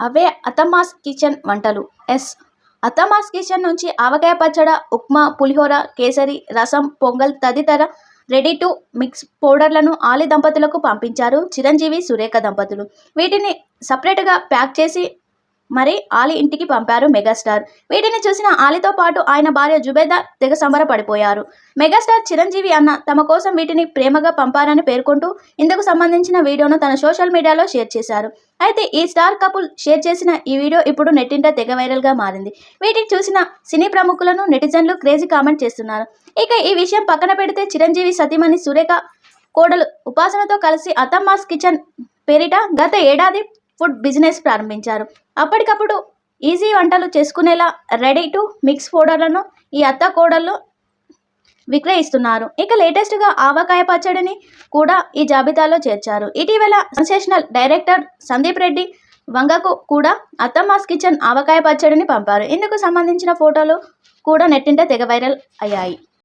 అవే అతమాస్ kitchen వంటలు. Yes. అతమాస్ kitchen నుంచి ఆవకాయ పచ్చడ ఉప్మా పులిహోర కేసరి రసం పొంగల్ తదితర రెడీ టు మిక్స్ పౌడర్లను ఆలి దంపతులకు పంపించారు చిరంజీవి సురేఖ దంపతులు. వీటిని సపరేట్గా ప్యాక్ చేసి మరి ఆలి ఇంటికి పంపారు మెగాస్టార్. వీటిని చూసిన ఆలితో పాటు ఆయన భార్య జుబేదా తెగ సంబరపడిపోయారు. మెగాస్టార్ చిరంజీవి అన్న తమ కోసం వీటిని ప్రేమగా పంపారని పేర్కొంటూ ఇందుకు సంబంధించిన వీడియోను తన సోషల్ మీడియాలో షేర్ చేశారు. అయితే ఈ స్టార్ కపుల్ షేర్ చేసిన ఈ వీడియో ఇప్పుడు నెట్టింట తెగ వైరల్గా మారింది. వీటిని చూసిన సినీ ప్రముఖులను నెటిజన్లు క్రేజీ కామెంట్ చేస్తున్నారు. ఇక ఈ విషయం పక్కన పెడితే చిరంజీవి సతీమణి సురేఖ కోడలు ఉపాసనతో కలిసి అతమ్మాస్ కిచెన్ పేరిట గత ఏడాది ఫుడ్ బిజినెస్ ప్రారంభించారు. అప్పటికప్పుడు ఈజీ వంటలు చేసుకునేలా రెడీ టు మిక్స్ పౌడర్లను ఈ అత్త కోడళ్ళు విక్రయిస్తున్నారు. ఇక లేటెస్ట్గా ఆవకాయ పచ్చడిని కూడా ఈ జాబితాలో చేర్చారు. ఇటీవల సెన్సేషనల్ డైరెక్టర్ సందీప్ రెడ్డి వంగకు కూడా అత్తమ్మాస్ కిచెన్ ఆవకాయ పచ్చడిని పంపారు. ఇందుకు సంబంధించిన ఫోటోలు కూడా నెట్టింట తెగ వైరల్ అయ్యాయి.